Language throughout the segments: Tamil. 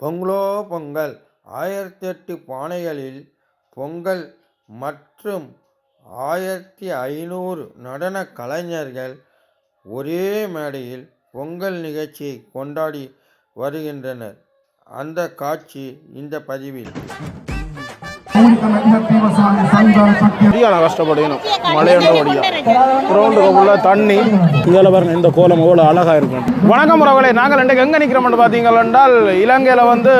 பொங்கலோ பொங்கல். ஆயிரத்தி எட்டு பானைகளில் பொங்கல் மற்றும் ஆயிரத்தி ஐநூறு நடன கலைஞர்கள் ஒரே மேடையில் பொங்கல் நிகழ்ச்சியை கொண்டாடி வருகின்றனர். அந்த காட்சி இந்த பதிவில். சரியான கஷ்டப்படணும். மழையுண்ட ஒடியா கிரவுண்டுக்கு உள்ள தண்ணி இதில் பாருங்க இந்த கோலம் எவ்வளோ அழகாக இருக்கும். வணக்கம் உறவுகளே நாங்கள் இன்றைக்கு எங்கே நிற்கிறோம்னு பார்த்தீங்கன்னா இலங்கையில் வந்து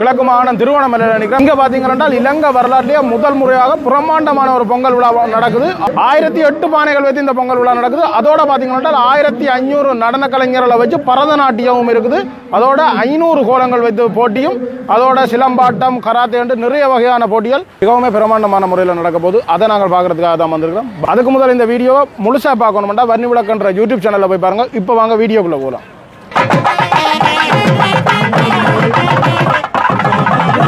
கிழக்கு மாகாணம் திருவண்ணாமலையில் நினைக்கிறேன். இங்கே பார்த்தீங்கள் இலங்கை வரலாற்றிலேயே முதல் முறையாக பிரம்மாண்டமான ஒரு பொங்கல் விழா நடக்குது. ஆயிரத்தி எட்டு பானைகள் வைத்து இந்த பொங்கல் விழா நடக்குது. அதோட பார்த்தீங்கள் ஆயிரத்தி ஐநூறு நடன கலைஞர்களை வச்சு பரதநாட்டியமும் இருக்குது. அதோட ஐநூறு கோலங்கள் வைத்து போட்டியும் அதோட சிலம்பாட்டம் கராத்தே என்று நிறைய வகையான போட்டிகள் மிகவும் பிரமாண்டமான முறையில் நடக்க போகுது. அதை நாங்கள் பார்க்கறதுக்காக தான் வந்திருக்கிறோம். அதுக்கு முதல் இந்த வீடியோவை முழுசாக பார்க்கணும்னா வர்ணி விளக்கன்ற யூடியூப் சேனலில் போய் பாருங்க. இப்போ வாங்க வீடியோக்குள்ளே போகலாம்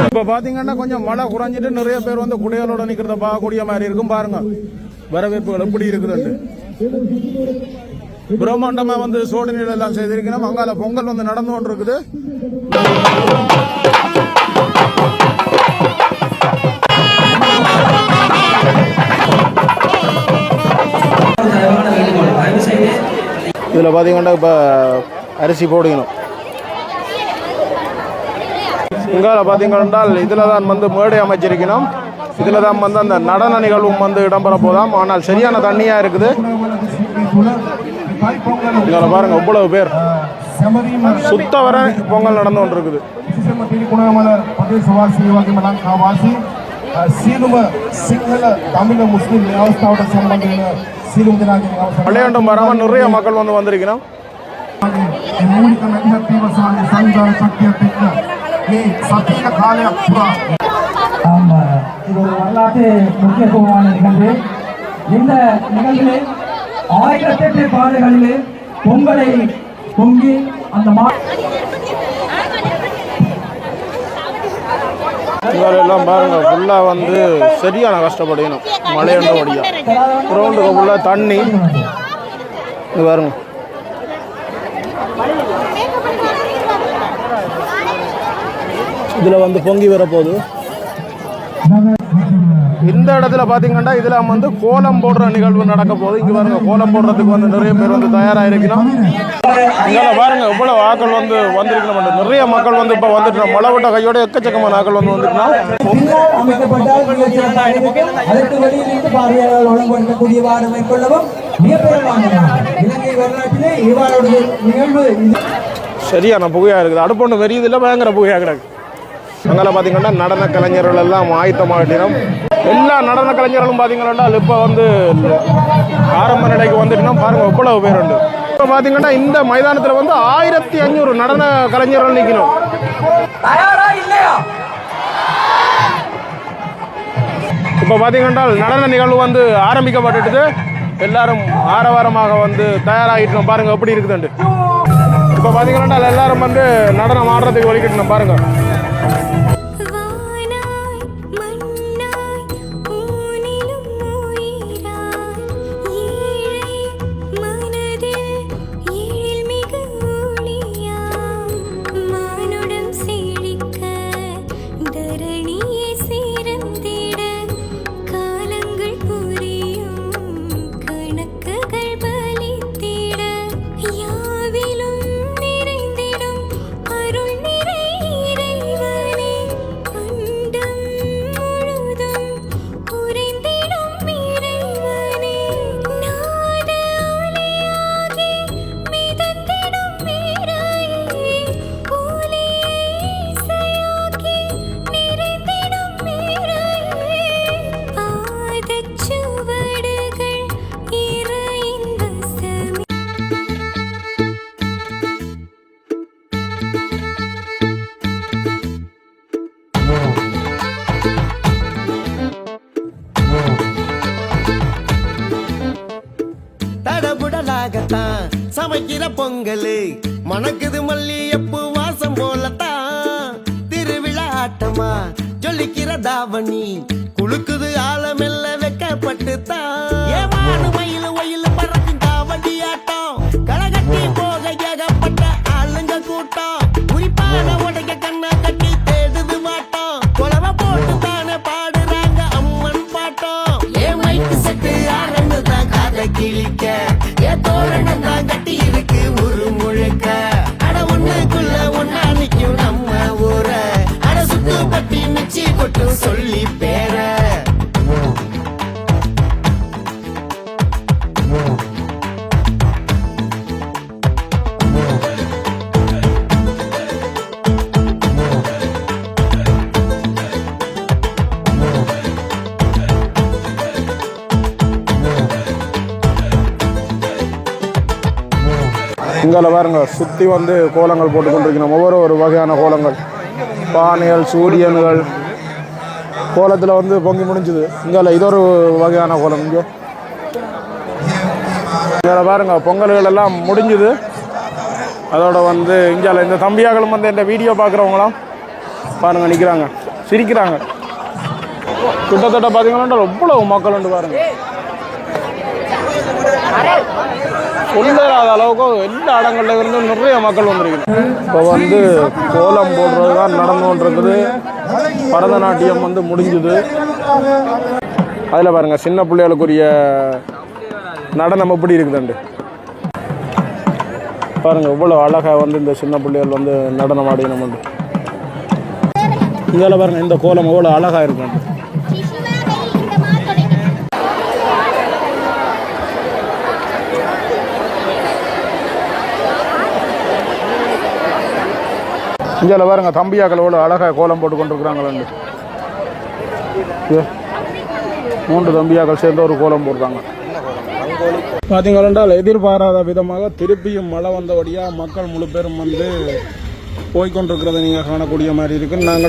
இப்போ பார்த்தீங்கன்னா கொஞ்சம் மழை குறைஞ்சிட்டு நிறைய பேர் வந்து குடையலோட நிற்கிறத பார்க்கக்கூடிய மாதிரி இருக்கும். பாருங்க. வரவேற்புகள் எப்படி இருக்குது பிரம்மாண்டமா வந்து சோழநிலை எல்லாம் செய்திருக்கணும் அங்கால பொங்கல் வந்து நடந்து கொண்டு இருக்குது இதில் பார்த்தீங்கன்னா இப்போ அரிசி போடுகணும் இங்கே பார்த்தீங்கன்னா இதில் தான் வந்து மேடை அமைச்சிருக்கணும் இதில் தான் வந்து அந்த நடன நிகழ்வும் வந்து இடம்பெற போதாம் ஆனால் சரியான தண்ணியாக இருக்குது இதில் பாருங்கள் இவ்வளவு பேர் சுத்த வர பொங்கல் நடந்து கொண்டிருக்குது விளையாட்டும் வராமல் நிறைய மக்கள் வந்து வந்திருக்கிறோம் இது ஒரு வரலாற்று முக்கியத்துவமான பொங்கலை பொங்கி அந்த இவரெல்லாம் பாருங்க ஃபுல்லாக வந்து சரியான கஷ்டப்படணும். மழையண்ட ஒடியா கிரவுண்டுக்கு ஃபுல்லாக தண்ணி. இது பாருங்க. இதில் வந்து பொங்கி வரப்போகுது இந்த இடத்துல பார்த்தீங்கன்னா இதில் வந்து கோலம் போடுற நிகழ்வு நடக்க போகுது. இங்கே பாருங்க கோலம் போடுறதுக்கு வந்து நிறைய பேர் வந்து தயாராக இருக்கணும் இங்கே பாருங்க இவ்வளோ ஆக்கள் வந்து வந்திருக்கணும் நிறைய மக்கள் வந்து இப்போ வந்துட்டு மழை விட்ட கையோட எக்கச்சக்கமான ஆக்கள் வந்து வந்துருக்கணும். சரியான புகையாக இருக்குது. அடுப்பொண்டு வெறியதில் பயங்கர புகையாக கிடக்கு. அங்கே பார்த்தீங்கன்னா நடன கலைஞர்கள் எல்லாம் ஆயத்தமாகட்டினோம் எல்லா நடன கலைஞர்களும் பார்த்தீங்கன்னா இப்போ வந்து ஆரம்ப நிலைக்கு வந்துட்டுனா பாருங்க எவ்வளவு பேர் உண்டு. இப்போ பார்த்தீங்கன்னா இந்த மைதானத்தில் வந்து ஆயிரத்தி ஐநூறு நடன கலைஞர்கள் நிற்கணும். இப்போ பார்த்தீங்கன்னா நடன நிகழ்வு வந்து ஆரம்பிக்கப்பட்டுட்டு எல்லாரும் ஆரவாரமாக வந்து தயாராகிட்டோம் பாருங்க எப்படி இருக்குதுண்டு. இப்போ பார்த்தீங்கன்னா எல்லாரும் வந்து நடனம் ஆடுறதுக்கு வலிக்கிட்டோம் பாருங்க வானாய் சமைக்கிற பொங்கலு. மணக்குது மல்லியப்பூ வாசம் போலத்தான். திருவிழா ஆட்டமா ஜொலிக்கிற தாவணி. குளுக்குது ஆழமெல்ல வெக்கப்பட்டு பத்தி மிச்சி இங்கே பாருங்க சுற்றி வந்து கோலங்கள் போட்டுக்கொண்டிருக்கணும் ஒவ்வொரு ஒரு வகையான கோலங்கள். பானைகள் சூரியன்கள். கோலத்தில் வந்து பொங்கி முடிஞ்சுது. இங்கால இது ஒரு வகையான கோலம். இங்கே. இதில் பாருங்க பொங்கல்கள் எல்லாம் முடிஞ்சுது. அதோட வந்து இங்கே இந்த தம்பியாக்களும் வந்து இந்த வீடியோ பார்க்குறவங்களாம் பாருங்க நிற்கிறாங்க சிரிக்கிறாங்க. கிட்டத்தட்ட பார்த்தீங்கன்னா எவ்வளவு மக்கள் உண்டு பாருங்கள் சொல்லாத அளவுக்கு எல்லா இடங்கள்ல இருந்து நிறைய மக்கள் வந்திருக்கிறாங்க இப்போ வந்து கோலம் போடுறது தான் நடந்து கொண்டிருக்குது பரதநாட்டியம் வந்து முடிஞ்சுது. அதில் பாருங்க சின்ன பிள்ளைகளுக்குரிய நடனம் எப்படி இருக்குதுண்டு? பாருங்கள் இவ்வளோ அழகாக வந்து இந்த சின்ன பிள்ளைகள் வந்து நடனம் ஆடினோம் உண்டு இதில் பாருங்க இந்த கோலம் எவ்வளோ அழகாக இருக்குண்டு இங்கே பாருங்க தம்பியாக்கள் எவ்வளோ அழகாக கோலம் போட்டு கொண்டிருக்கிறாங்களே மூன்று தம்பியாக்கள் சேர்ந்து ஒரு கோலம் போடுறாங்க. பார்த்தீங்களென்றால் எதிர்பாராத விதமாக திருப்பியும் மழை வந்தபடியாக மக்கள் முழு பேரும் வந்து போய்கொண்டிருக்கிறத நீங்கள் காணக்கூடிய மாதிரி இருக்குது நாங்கள்